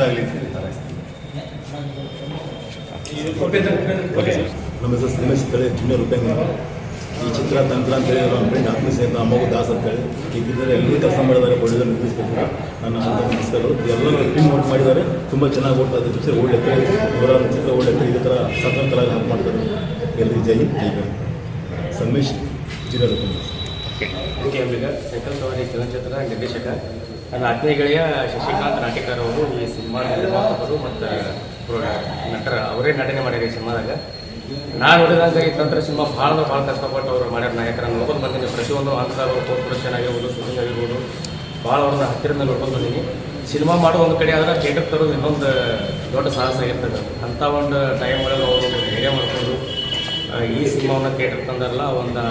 ಚಿತ್ರ ಅಂತ ಹೇಳ್ತಾರೆ ನಮ್ಮ ಹೆಸರು ಶ್ರೀಮೇಶ್ ಅಂತೇಳಿ ಜೂನಿಯರ್ ಉಪೇಂದ್ರ ಈ ಚಿತ್ರ ತಂತ್ರ ಅಂತೇಳಿ ನಮ್ಮ ಫ್ರೆಂಡ್ ಆತ್ಮೀಯ ಅಂತ ಅಮ್ಮಗು ದಾಸ್ ಅಂತೇಳಿ ಈ ಚಿತ್ರದಲ್ಲಿ ಎಲ್ಲರೂ ಕೆಲಸ ಮಾಡಿದ್ದಾರೆ ಒಳ್ಳೆಯದು ನಿರ್ಮಿಸಬೇಕು ನನ್ನ ಅಂತ ನಮಸ್ಕಾರಗಳು. ಎಲ್ಲರೂ ಟೀಮ್ ವರ್ಕ್ ಮಾಡಿದ್ದಾರೆ. ತುಂಬ ಚೆನ್ನಾಗಿ ಓಡ್ತಾ ಇದೆ ಪಿಕ್ಚರ್ ಒಳ್ಳೆ ನೂರಾರು ಚಿತ್ರ ಒಳ್ಳೆ ಇದೇ ಥರ ಸ್ವತಂತ್ರವಾಗಿ ಹಾಕಿ ಮಾಡ್ತಾರೆ. ಎಲ್ಲರಿಗೂ Jai Jai Bhim. Sangamesh junior okay. Okay Ambiga cycle Savari ಚಲನಚಿತ್ರ ನಿರ್ದೇಶಕ. ನನ್ನ ಗೆಳೆಯ ಶಶಿಕಾಂತ್ ನಾಟಿಕರ್ ಅವರು ಈ ಸಿನಿಮಾದ ನಿರ್ಮಾಪಕರು ಮತ್ತು ನಟರ ಅವರೇ ನಟನೆ ಮಾಡ್ಯಾರ ಈ ಸಿನಿಮಾದಾಗ. ನಾನು ನೋಡಿದಾಗ ಈ ತಂತ್ರ ಸಿನಿಮಾ ಭಾಳ ಭಾಳ ಕಷ್ಟಪಟ್ಟು ಅವರು ಮಾಡ್ಯಾರ ನಾಯಕರ ನೋಡ್ಕೊಂಡು ಬಂದೀನಿ ಪ್ರತಿಯೊಂದು ಹಂತದಾಗ ಅವರು ಕೋರ್ಪೊರೇಷನ್ ಆಗಿರ್ಬೋದು ಶೂಟಿಂಗ್ ಆಗಿರ್ಬೋದು, ಭಾಳ ಅವ್ರನ್ನ ಹತ್ತಿರದಿಂದ ನೋಡ್ಕೊಂಡು ಬಂದೀನಿ ಸಿನಿಮಾ ಮಾಡೋ ಒಂದು ಕಡೆ ಆದರೆ ಥಿಯೇಟರ್ ತರೋದು ಇನ್ನೊಂದು ದೊಡ್ಡ ಸಾಹಸ ಆಗಿರ್ತದೆ. ಅಂಥ ಒಂದು ಟೈಮ್ ಒಳಗೆ ಅವರು ಧೈರ್ಯ ಮಾಡ್ಕೊಂಡು ಈ ಸಿನಿಮಾವನ್ನು ಥಿಯೇಟರ್ ತಂದಾರಲ್ಲ ಒಂದು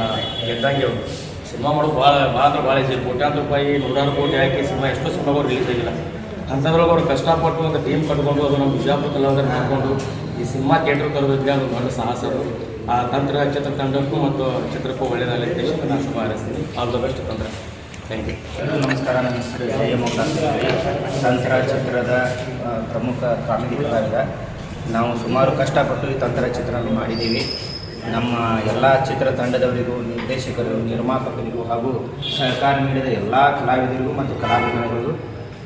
ಗೆದ್ದಂಗೆ ಅವರು. ಸಿನಿಮಾ ಮಾಡೋದು ಭಾಳ ಭಾಳ ಅಂದ್ರೆ ಭಾಳ ಇದೆ ಕೋಟ್ಯಾಂತರ ರೂಪಾಯಿ, ನೂರಾರು ಕೋಟಿ ಹಾಕಿ ಸಿನಿಮಾ ಎಷ್ಟೋ ಸಿನಿಮಾಗಳು ರಿಲೀಸ್ ಆಗಿಲ್ಲ. ಅಂಥದ್ರೊಳಗೆ ಅವ್ರು ಕಷ್ಟಪಟ್ಟು ಒಂದು ಟೀಮ್ ಕಟ್ಕೊಂಡು ಅದು ನಮ್ಮ ಬಿಜಾಪುರ ಕಲಾವಿದರು ಮಾಡಿಕೊಂಡು ಈ ಸಿನಿಮಾ ಥಿಯೇಟರ್ ಕರೆದಿದ್ದೆ ಅದು ದೊಡ್ಡ ಸಾಹಸರು ಆ ತಂತ್ರ ಚಿತ್ರ ತಂಡಕ್ಕೂ ಮತ್ತು ಚಿತ್ರಕ್ಕೂ ಒಳ್ಳೆಯದಾಗಲಿ ನಾನು ಶುಭ ಆಲ್ ದ ಬೆಸ್ಟ್ ತಂತ್ರ. ಥ್ಯಾಂಕ್ ಯು ನಮಸ್ಕಾರ. ನನ್ನ ಹೆಸರು ಜಯ ಮೋಹನ್ ತಂತ್ರ ಚಿತ್ರದ ಪ್ರಮುಖ ಕಾಮಿಡಿ ನಾವು ಸುಮಾರು ಕಷ್ಟಪಟ್ಟು ಈ ತಂತ್ರ ಚಿತ್ರವನ್ನು ಮಾಡಿದ್ದೀವಿ. ನಮ್ಮ ಎಲ್ಲ ಚಿತ್ರತಂಡದವರಿಗೂ ನಿರ್ದೇಶಕರು ನಿರ್ಮಾಪಕರಿಗೂ ಹಾಗೂ ಸಹಕಾರ ನೀಡಿದ ಎಲ್ಲ ಕಲಾವಿದರಿಗೂ ಮತ್ತು ಕಲಾವಿದರಿಗೂ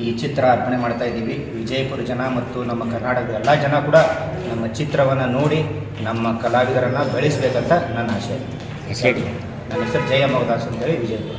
ಈ ಚಿತ್ರ ಅರ್ಪಣೆ ಮಾಡ್ತಾ ಇದ್ದೀವಿ. ವಿಜಯಪುರ ಜನ ಮತ್ತು ನಮ್ಮ ಕರ್ನಾಟಕದ ಎಲ್ಲ ಜನ ಕೂಡ ನಮ್ಮ ಚಿತ್ರವನ್ನು ನೋಡಿ ನಮ್ಮ ಕಲಾವಿದರನ್ನು ಬೆಳೆಸಬೇಕಂತ ನನ್ನ ಆಶಯ ನನ್ನ ಹೆಸರು ಜಯ ಮಗದಾಸ್ ಅಂತೇಳಿ ವಿಜಯಪುರ.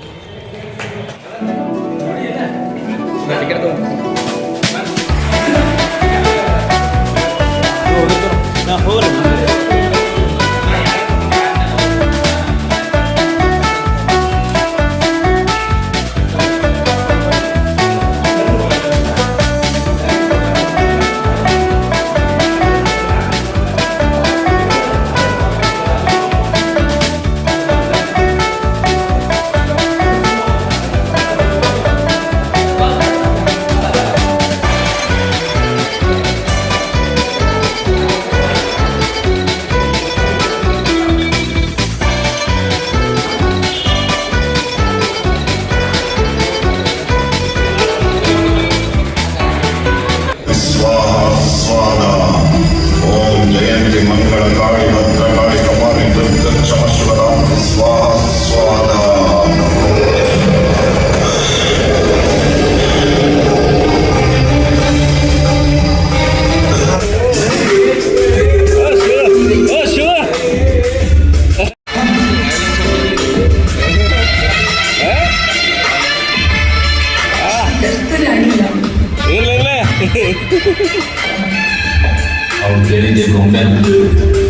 और तेरे देखो मैं